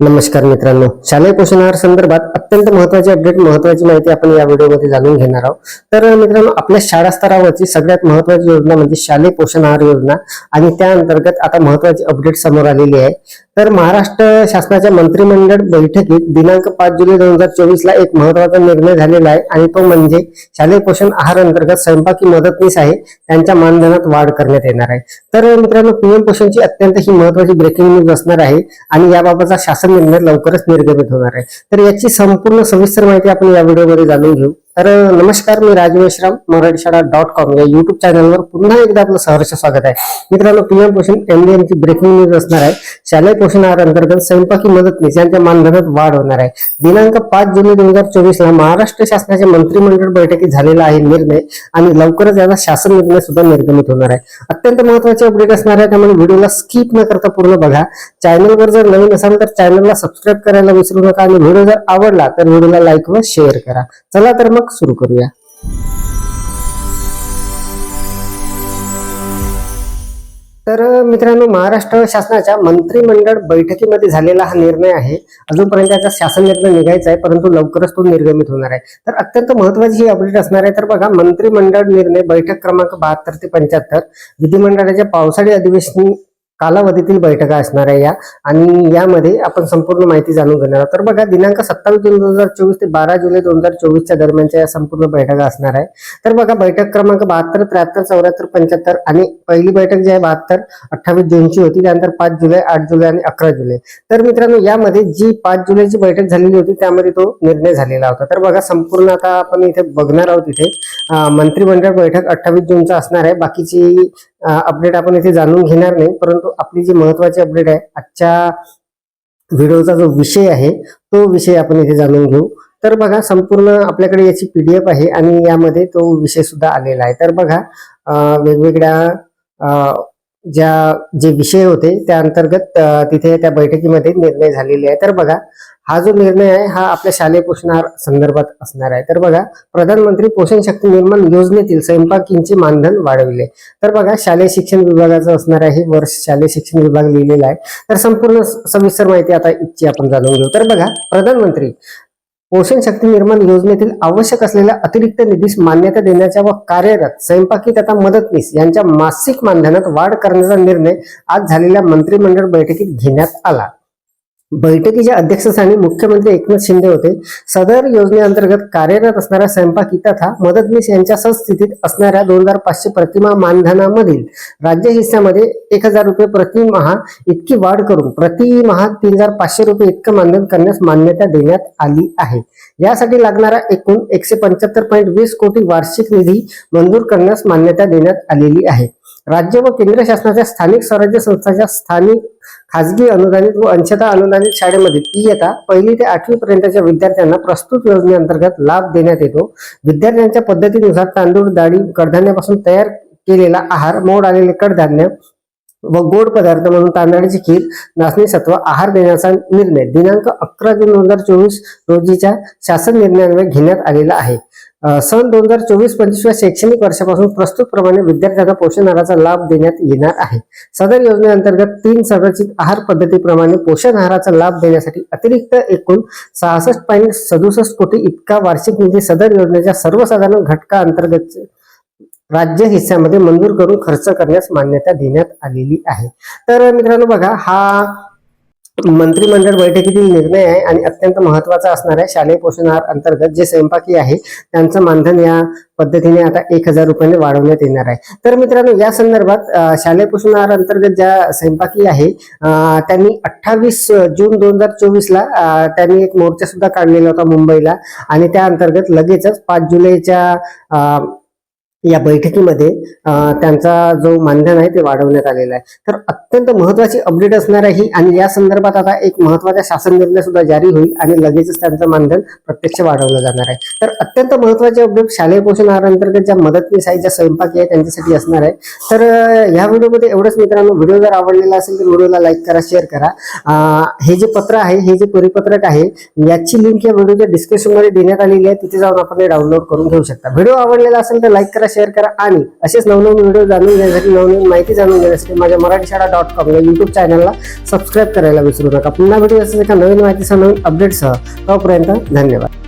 नमस्कार मित्रांनो. शालेय पोषण आहार संदर्भात अत्यंत महत्वाची अपडेट महत्वाची माहिती आपण या व्हिडिओमध्ये जाणून घेणार आहोत. तर मित्रांनो आपल्या शाळा स्तरावरची सगळ्यात महत्वाची योजना म्हणजे शालेय पोषण आहार योजना आणि त्या अंतर्गत आता महत्वाची अपडेट समोर आलेली आहे. तर महाराष्ट्र शासनाच्या मंत्रिमंडळ बैठकीत दिनांक पाच जुलै दोन हजार चोवीस ला एक महत्त्वाचा निर्णय झालेला आहे आणि तो म्हणजे शालेय पोषण आहार अंतर्गत स्वयंपाकी मदतनीस आहे त्यांच्या मानधनात वाढ करण्यात येणार आहे. तर मित्रांनो पीएम पोषणची अत्यंत ही महत्वाची ब्रेकिंग न्यूज असणार आहे आणि याबाबतचा शासन निर्णय लवकरच निर्गमित होणार आहे. तर याची संपूर्ण सविस्तर माहिती आपण या व्हिडिओमध्ये जाणून घेऊ. तर नमस्कार मी राजू मेश्राम मराठी शाळा डॉट कॉम या युट्यूब चॅनलवर पुन्हा एकदा आपलं सहर्ष स्वागत आहे. मित्रांनो पीएम पोषण एमडीएमची ब्रेकिंग न्यूज असणार आहे. शालेय पोषण आहार अंतर्गत स्वयंपाकी मदत यांच्या मानधनात वाढ होणार आहे. दिनांक पाच जुलै दोन हजार चोवीस ला महाराष्ट्र शासनाच्या मंत्रिमंडळ बैठकीत झालेला आहे निर्णय आणि लवकरच याचा शासन निर्णय सुद्धा निर्गमित होणार आहे. अत्यंत महत्त्वाचे अपडेट असणार आहे त्यामुळे व्हिडिओला स्किप न करता पूर्ण बघा. चॅनलवर जर नवीन असाल तर चॅनलला सबस्क्राईब करायला विसरू नका आणि व्हिडिओ जर आवडला तर व्हिडिओला लाईक व शेअर करा. चला तर मग सुरू करूया. तर मित्रांनो महाराष्ट्र शासनाच्या मंत्रिमंडळ बैठकीमध्ये झालेला हा निर्णय आहे. अजूनपर्यंत त्याचा शासन निर्णय निघायचा आहे परंतु लवकरच तो निर्गमित होणार आहे. तर अत्यंत महत्वाची ही अपडेट असणार आहे. तर बघा मंत्रिमंडळ निर्णय बैठक क्रमांक बहात्तर ते पंच्याहत्तर विधिमंडळाच्या पावसाळी अधिवेशन कालावधीतील बैठका असणार आहे या. आणि यामध्ये आपण संपूर्ण माहिती जाणून घेणार आहोत. तर बघा दिनांक सत्तावीस जून दोन हजार चोवीस ते बारा जुलै दोन हजार चोवीसच्या दरम्यानच्या या संपूर्ण बैठका असणार आहे. तर बघा बैठक क्रमांक बहात्तर त्र्याहत्तर चौऱ्याहत्तर पंच्याहत्तर आणि पहिली बैठक जी आहे बहात्तर अठ्ठावीस जूनची होती. त्यानंतर पाच जुलै आठ जुलै आणि अकरा जुलै. तर मित्रांनो यामध्ये जी पाच जुलैची बैठक झालेली होती त्यामध्ये तो निर्णय झालेला होता. तर बघा संपूर्ण आता आपण इथे बघणार आहोत इथे. मंत्रिमंडळ बैठक अठ्ठावीस जूनचा असणार आहे. बाकीची अपडेट आपण इथे जाणून घेणार नाही परंतु आपली जी महत्वाची अपडेट आहे आजच्या व्हिडिओचा जो विषय आहे तो विषय आपण इथे जाणून घेऊ. तर बघा संपूर्ण आपल्याकडे याची पीडीएफ आहे आणि यामध्ये तो विषय सुद्धा आलेला आहे. तर बघा वेगवेगळ्या ज्या जे विषय होते त्या अंतर्गत तिथे त्या बैठकीमध्ये निर्णय झालेले आहे. तर बघा हा जो निर्णय आहे हा आपल्या शालेय पोषणार संदर्भात असणार आहे. तर बघा प्रधानमंत्री पोषण शक्ती निर्माण योजनेतील स्वयंपाकींचे मानधन वाढविले. तर बघा शालेय शिक्षण विभागाचं असणार आहे वर्ष शालेय शिक्षण विभाग लिहिलेला आहे. तर संपूर्ण सविस्तर माहिती आता इथची आपण जाणून घेऊ. तर बघा प्रधानमंत्री पोषण शक्ती निर्माण योजनेतील आवश्यक असलेल्या अतिरिक्त निधीस मान्यता देण्याच्या व कार्यरत स्वयंपाकी तथा मदतनीस यांच्या मासिक मानधनात वाढ करण्याचा निर्णय आज झालेल्या मंत्रिमंडळ बैठकीत घेण्यात आला. बैठकीच्या अध्यक्षस्थानी मुख्यमंत्री एकनाथ शिंदे होते. सदर योजनेअंतर्गत कार्यरत असणाऱ्या स्वयंपाक तथा मदतनीस यांच्या सस्थितीत असणाऱ्या दोन हजार पाचशे प्रतिमा मानधनामधील राज्य हिस्स्यामध्ये एक हजार रुपये प्रतिमहा इतकी वाढ करून प्रतिमहा तीन हजार पाचशे रुपये इतकं मानधन करण्यास मान्यता देण्यात आली आहे. यासाठी लागणारा एकूण एकशे पंच्याहत्तर पॉईंट वीस कोटी वार्षिक निधी मंजूर करण्यास मान्यता देण्यात आलेली आहे. राज्य व केंद्र शासनाच्या स्थानिक स्वराज्य संस्थांच्या स्थानिक खाजगी अनुदानित व अंशता अनुदानित शाळेमध्ये इयता पहिली ते आठवी पर्यंतच्या विद्यार्थ्यांना प्रस्तुत योजनेअंतर्गत लाभ देण्यात येतो. विद्यार्थ्यांच्या पद्धतीनुसार तांदूळ डाळी कडधान्यापासून तयार केलेला आहार मोड आलेले कडधान्य व गोड पदार्थ म्हणून तांदळाची खीर नाचणी सत्व आहार देण्याचा निर्णय दिनांक अकरा जून दोन हजार चोवीस रोजीच्या शासन निर्णयान्वये घेण्यात आलेला आहे. सन दोन हजार चोवीस पंचवीस या शैक्षणिक वर्षापासून प्रस्तुत प्रमाणे विद्यार्थ्यांना पोषण आहाराचा लाभ देण्यात येणार आहे. सदर योजनेअंतर्गत तीन संरचित आहार पद्धतीप्रमाणे पोषण आहाराचा लाभ देण्यासाठी अतिरिक्त एकूण सहासष्ट पॉईंट सदुसष्ट कोटी इतका वार्षिक निधी सदर योजनेच्या सर्वसाधारण घटका अंतर्गत राज्य हिस्स्यामध्ये मंजूर करून खर्च करण्यास मान्यता देण्यात आलेली आहे. तर मित्रांनो बघा हा मंत्रिमंडळ बैठकीतील निर्णय आहे आणि अत्यंत महत्त्वाचा असणार आहे. शालेय पोषण आहार अंतर्गत जे स्वयंपाकी आहे त्यांचं मानधन या पद्धतीने आता एक हजार रुपयाने वाढवण्यात येणार आहे. तर मित्रांनो या संदर्भात शालेय पोषण आहार अंतर्गत ज्या स्वयंपाकी आहे त्यांनी अठ्ठावीस जून दोन हजार चोवीसला त्यांनी एक मोर्चा सुद्धा काढलेला होता मुंबईला आणि त्या अंतर्गत लगेचच पाच जुलैच्या अं, या बैठकीमध्ये त्यांचा जो मानधन आहे ते वाढवण्यात आलेला आहे. तर अत्यंत महत्वाची अपडेट असणार आहे आणि या संदर्भात आता एक महत्त्वाचा शासन निर्णय सुद्धा जारी होईल आणि लगेचच त्यांचं मानधन प्रत्यक्ष वाढवलं जाणार आहे. तर अत्यंत महत्त्वाचे अपडेट शालेय पोषण आहारांतर्गत ज्या मदतनीस आहे ज्या स्वयंपाकी आहे त्यांच्यासाठी असणार आहे. तर ह्या व्हिडिओमध्ये एवढंच मित्रांनो व्हिडिओ जर आवडलेला असेल तर व्हिडिओला लाईक करा शेअर करा. हे जे पत्र आहे हे जे परिपत्रक आहे याची लिंक या व्हिडिओच्या डिस्क्रिप्शनमध्ये देण्यात आलेली आहे. तिथे जाऊन आपण डाउनलोड करून घेऊ शकता. व्हिडिओ आवडलेला असेल तर लाईक करा करा शेअर करा आणि असेच नवनवीन व्हिडिओ जाणून घेण्यासाठी नवनवीन माहिती जाणून घेण्यासाठी माझ्या मराठी शाळा डॉट कॉम या युट्यूब चॅनलला सबस्क्राईब करायला विसरू नका. पुन्हा भेटू असं एका नवीन माहितीसह नवीन अपडेटसह तोपर्यंत धन्यवाद.